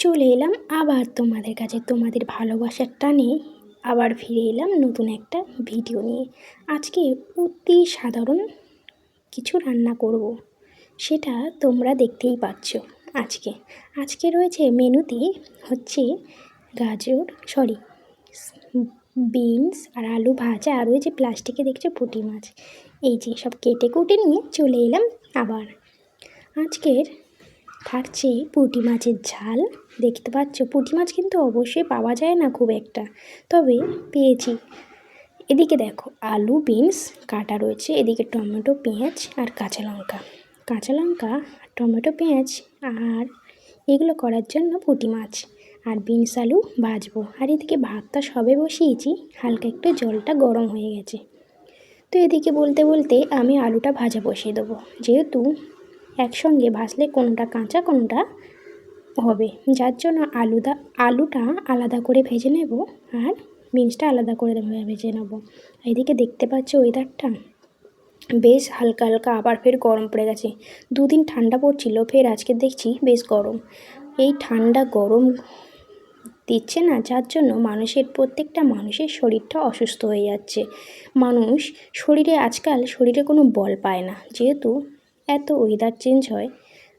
চলে এলাম আবার তোমাদের কাছে। তোমাদের ভালোবাসার টানে আবার ফিরে এলাম নতুন একটা ভিডিও নিয়ে। আজকে অতি সাধারণ কিছু রান্না করব। সেটা তোমরা দেখতেই পাচ্ছ আজকে। আজকে রয়েছে মেনুতে হচ্ছে গাজর সরি বিনস আর আলু ভাজা। আর ওই যে প্লাস্টিকে দেখছ পুঁটি মাছ। এই যে সব কেটে কুটে নিয়ে চলে এলাম আবার। আজকের থাকছে পুঁটি মাছের ঝাল, দেখতে পাচ্ছ? পুঁটি মাছ কিন্তু অবশ্যই পাওয়া যায় না খুব একটা। তবে পেয়েছি। এদিকে দেখো, আলু, বিনস, কাটা রয়েছে। এদিকে টমেটো, পেঁয়াজ আর কাঁচা লঙ্কা। কাঁচা লঙ্কা, টমেটো, পেঁয়াজ আর এগুলো করার জন্য পুঁটি মাছ। আর বিনস আলু ভাজবো। আর এদিকে ভাতটা সবে বসিয়েছি, হালকা একটু জলটা গরম হয়ে গেছে। তো এদিকে বলতে বলতে আমি আলুটা ভাজা বসিয়ে দেবো। যেহেতু একসঙ্গে ভাসলে কোনোটা কাঁচা, কোনোটা হবে। যার জন্য আলুদা, আলুটা আলাদা করে ভেজে নেব আর বিনসটা আলাদা করে ভেজে নেব। এদিকে দেখতে পাচ্ছ ওয়েদারটা? বেশ হালকা হালকা, আবার ফের গরম পড়ে গেছে। দুদিন ঠান্ডা পড়ছিল, ফের আজকে দেখছি বেশ গরম। এই ঠান্ডা গরম দিচ্ছে না, যার জন্য মানুষের, প্রত্যেকটা মানুষের শরীরটা অসুস্থ হয়ে যাচ্ছে। মানুষ শরীরে, আজকাল শরীরে কোনো বল পায় না। যেহেতু এত ওয়েদার চেঞ্জ হয়,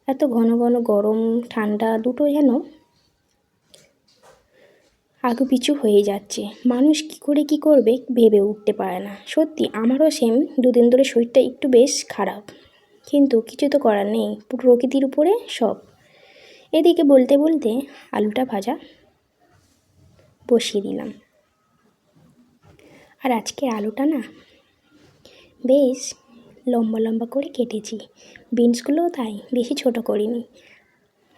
এত ঘন ঘন গরম, ঠান্ডা দুটো যেন আগু পিছু হয়ে যাচ্ছে। মানুষ কি করে কি করবে ভেবে উঠতে পারে না। সত্যি, আমারও সেম দুদিন ধরে শরীরটা একটু বেশ খারাপ। কিন্তু কিছু তো করার নেই, প্রকৃতির উপরে সব। এদিকে বলতে বলতে আলুটা ভাজা বসিয়ে দিলাম। আর আজকে আলুটা না বেশ লম্বা লম্বা করে কেটেছি। বিনসগুলোও তাই, বেশি ছোট করিনি।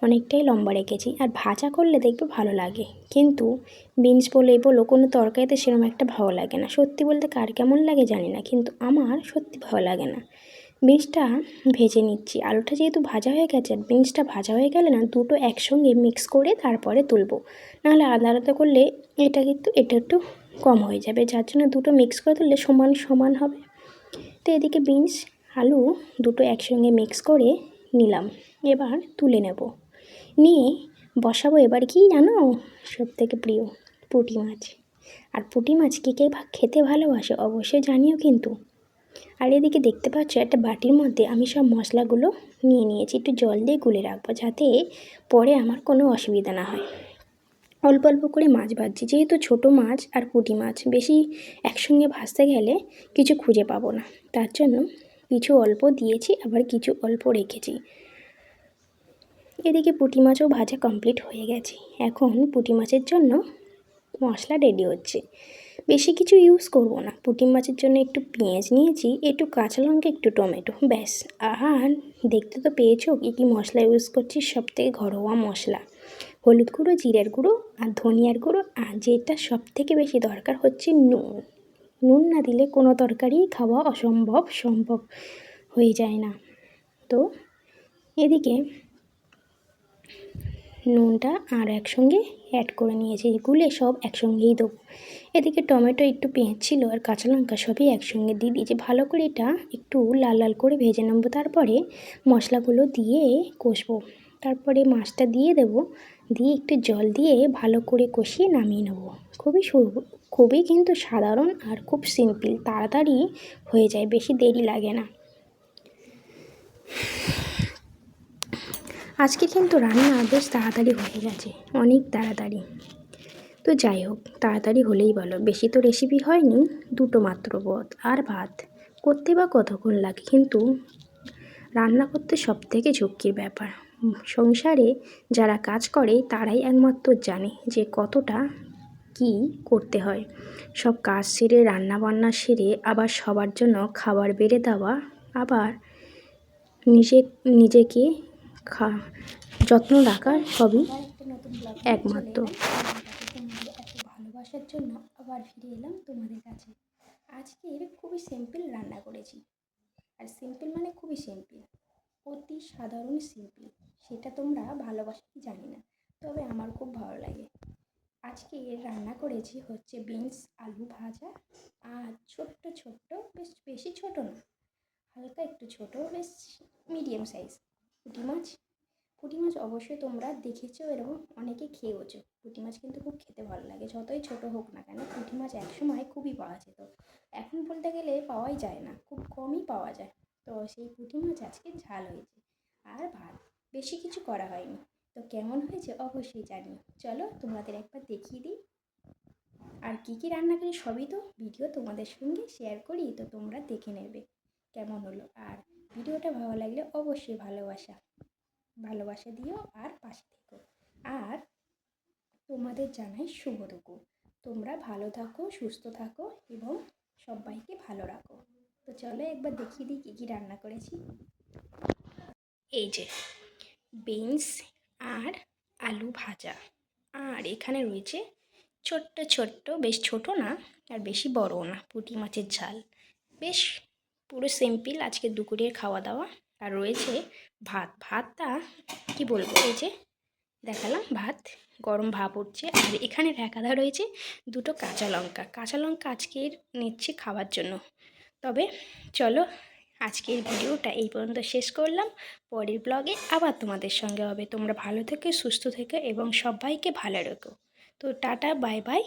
অনেকটাই লম্বা রেখেছি। আর ভাজা করলে দেখবে ভালো লাগে। কিন্তু বিনস বলে বলো, কোনো তরকারিতে সেরকম একটা ভালো লাগে না। সত্যি বলতে কার কেমন লাগে জানি না, কিন্তু আমার সত্যি ভালো লাগে না। বিনসটা ভেজে নিচ্ছি। আলুটা যেহেতু ভাজা হয়ে গেছে বিনসটা ভাজা হয়ে গেলে না, দুটো একসঙ্গে মিক্স করে তারপরে তুলবো। নাহলে আলাদা আলাদা করলে এটা কিন্তু, এটা একটু কম হয়ে যাবে। যার জন্য দুটো মিক্স করে তুললে সমান সমান হবে। তো এদিকে বিনস, আলু দুটো একসঙ্গে মিক্স করে নিলাম। এবার তুলে নেব। নিয়ে বসাবো এবার কি জানো? সব থেকে প্রিয় পুঁটি মাছ। আর পুঁটি মাছ কে কে খেতে ভালোবাসে অবশ্যই জানিও কিন্তু। আর এদিকে দেখতে পাচ্ছ একটা বাটির মধ্যে আমি সব মশলাগুলো নিয়ে নিয়েছি। একটু জল দিয়ে গুলে রাখব যাতে পরে আমার কোনো অসুবিধা না হয়। অল্প অল্প করে মাছ ভাজছি। যেহেতু ছোট মাছ আর পুঁটি মাছ, বেশি একসঙ্গে ভাজতে গেলে কিছু খুঁজে পাবো না। তার জন্য কিছু অল্প দিয়েছি, আবার কিছু অল্প রেখেছি। এদিকে পুঁটি মাছও ভাজা কমপ্লিট হয়ে গেছে। এখন পুঁটি মাছের জন্য মশলা রেডি হচ্ছে। বেশি কিছু ইউজ করব না। পুঁটি মাছের জন্য একটু পেঁয়াজ নিয়েছি, একটু কাঁচা লঙ্কা, একটু টমেটো, ব্যাস। আর দেখতে তো পেয়েছ কী কী মশলা ইউজ করছি সব থেকে ঘরোয়া মশলা। হলুদ গুঁড়ো, জিরের গুঁড়ো আর ধনিয়ার গুঁড়ো। আর যেটা সব থেকে বেশি দরকার হচ্ছে নুন। নুন না দিলে কোনো তরকারি খাওয়া অসম্ভব সম্ভব হয়ে যায় না। তো এদিকে নুনটা আর একসঙ্গে অ্যাড করে নিয়েছি। গুলে সব একসঙ্গেই দেবো। এদিকে টমেটো একটু পেঁয়াজ ছিল আর কাঁচা লঙ্কা সবই একসঙ্গে দিয়ে দিয়েছি। ভালো করে এটা একটু লাল লাল করে ভেজে নেব। তারপরে মশলাগুলো দিয়ে কষবো। তারপরে মাছটা দিয়ে দেবো। দিয়ে একটু জল দিয়ে ভালো করে কষিয়ে নামিয়ে নেব। খুবই খুবই কিন্তু সাধারণ আর খুব সিম্পল তাড়াতাড়ি হয়ে যায়, বেশি দেরি লাগে না। আজকে কিন্তু রান্না বেশ তাড়াতাড়ি হয়ে গেছে, অনেক তাড়াতাড়ি। তো যাই হোক, তাড়াতাড়ি হলেই ভালো। বেশি তো রেসিপি হয়নি, দুটো মাত্র পদ। আর ভাত? করতে বা কতক্ষণ লাগে? কিন্তু রান্না করতে সব থেকে ঝক্কির ব্যাপার। সংসারে যারা কাজ করে, তারাই একমাত্র জানে যে কতটা কি করতে হয়। সব কাজ সেরে রান্না বান্না সেরে, আবার সবার জন্য খাবার বেড়ে দেওয়া, আবার নিজে, নিজেকে খা, যত্ন রাখা সবই একমাত্র। ভালোবাসার জন্য আবার ফিরে এলাম তোমাদের কাছে। আজকের খুবই সিম্পল রান্না করেছি। আর সিম্পল মানে খুবই সিম্পল অতি সাধারণ সিম্পল সেটা তোমরা ভালোবাসা কি জানি না, তবে আমার খুব ভালো লাগে। আজকে রান্না করেছি হচ্ছে বিনস আলু ভাজা, আর ছোট্ট ছোট্ট, বেশ বেশি ছোট না, হালকা একটু ছোট, বেশ মিডিয়াম সাইজ পুঁটি মাছ। পুঁটি মাছ অবশ্যই তোমরা দেখেছ, এরকম অনেকে খেয়েওছো। পুঁটি মাছ কিন্তু খুব খেতে ভালো লাগে, যতই ছোট হোক না কেন, পুঁটি মাছ একসময় খুবই পাওয়া যেত। এখন বলতে গেলে পাওয়াই যায় না, খুব কমই পাওয়া যায়। তো সেই পুঁটি মাছ আজকে ঝাল হয়েছে। আর ভাত, বেশি কিছু করা হয়নি। তো কেমন হয়েছে অবশ্যই জানিও চলো তোমাদের একবার দেখিয়ে দিই। আর কী কী রান্না করি সবই তো ভিডিও তোমাদের সঙ্গে শেয়ার করি, তো তোমরা দেখে নেবে কেমন হলো। আর ভিডিওটা ভালো লাগলে অবশ্যই ভালোবাসা ভালোবাসা দিও আর পাশে থেকো। আর তোমাদের জানাই শুভ দুপুর। তোমরা ভালো থাকো, সুস্থ থাকো এবং সবাইকে ভালো রাখো। চলো একবার দেখিয়ে দিই কী কী রান্না করেছি। এই যে, বিনস আর আলু ভাজা। আর এখানে রয়েছে ছোট্ট ছোট্ট, বেশ ছোট না, আর বেশি বড়ও না, পুঁটি মাছের ঝাল। বেশ পুরো সিম্পল আজকে দুপুরের খাওয়া দাওয়া আর রয়েছে ভাত। ভাতটা কি বলব, এই যে দেখালাম, ভাত, গরম ভাব উঠছে। আর এখানে রাখাদা রয়েছে দুটো কাঁচা লঙ্কা। কাঁচা লঙ্কা আজকের নিচ্ছি খাওয়ার জন্য। তবে চলো আজকের ভিডিওটা এই পর্যন্ত শেষ করলাম। পরের ব্লগে আবার তোমাদের সঙ্গে হবে। তোমরা ভালো থেকে, সুস্থ থেকে এবং সবাইকে ভালো রেখো। তো টাটা বাই বাই